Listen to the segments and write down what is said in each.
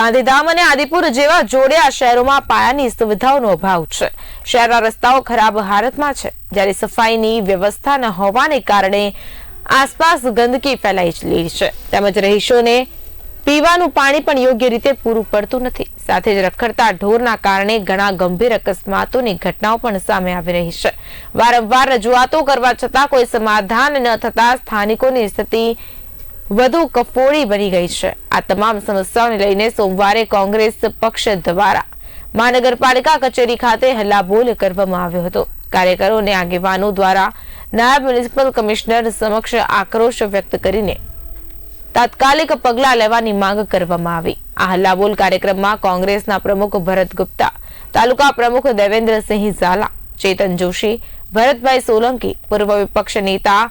ગાંધીધામ અને આદિપુર જેવા જોડિયા શહેરોમાં પાયાની સુવિધાઓનો અભાવ છે. શહેરના રસ્તાઓ ખરાબ હાલતમાં છે. જ્યારે સફાઈની વ્યવસ્થા ન હોવાને કારણે આસપાસ ગંદકી ફેલાઈ છે. તેમજ રહીશોને પીવાનું પાણી પણ યોગ્ય રીતે પૂરું પડતું નથી. સાથે જ રખડતા ઢોરના કારણે ઘણા ગંભીર અકસ્માતોની ઘટનાઓ પણ સામે આવી રહી છે. વારંવાર રજૂઆતો કરવા છતાં કોઈ સમાધાન ન થતા સ્થાનિકોની સ્થિતિ વધુ કફોડી બની ગઈ છે. આ તમામ સમસ્યાઓને લઈને સોમવારે કોંગ્રેસ પક્ષ દ્વારા મહાનગરપાલિકા કચેરી ખાતે હલ્લાબોલ કરવામાં આવ્યો હતો. કાર્યકરો અને આગેવાનો દ્વારા નાયબ મ્યુનિસિપલ કમિશનર સમક્ષ આક્રોશ વ્યક્ત કરીને તાત્કાલિક પગલાં લેવાની માંગ કરવામાં આવી. આ હલ્લાબોલ કાર્યક્રમમાં કોંગ્રેસના પ્રમુખ ભરત ગુપ્તા, તાલુકા પ્રમુખ દેવેન્દ્રસિંહ ઝાલા, ચેતન જોશી, ભરતભાઈ સોલંકી, પૂર્વ વિપક્ષ નેતા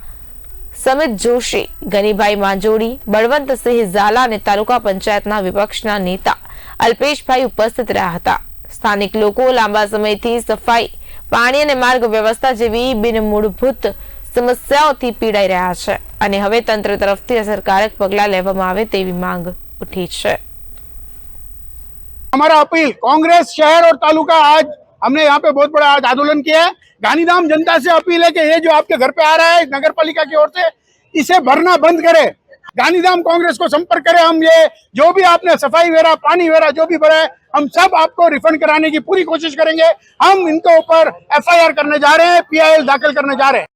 સમિત જોશી, ગનીભાઈ માંજોડી બળવંતસિંહ ઝાલા અને તાલુકા પંચાયતના વિપક્ષના નેતા અલ્પેશભાઈ ઉપસ્થિત રહ્યા હતા. સ્થાનિક લોકો લાંબા સમયથી સફાઈ, પાણી અને માર્ગ વ્યવસ્થા જેવી બિન મૂળભૂત સમસ્યાઓથી પીડાઈ રહ્યા છે અને હવે તંત્ર તરફથી અસરકારક પગલા લેવામાં આવે તેવી માંગ ઉઠી છે. અમારા અપીલ કોંગ્રેસ શહેર ઓર તાલુકા આજ हमने यहाँ पे बहुत बड़ा आंदोलन किया है। गांधीधाम जनता से अपील है कि ये जो आपके घर पे आ रहा है नगर पालिका की ओर से, इसे भरना बंद करे। गांधीधाम कांग्रेस को संपर्क करे हम ये, जो भी आपने सफ़ाई वेरा, पानी वेरा, जो भी भरा है, हम सब आपको रिफंड कराने की पूरी कोशिश करेंगे। हम इनके ऊपर एफआईआर करने जा रहे हैं पीआईएल दाखिल करने जा रहे हैं।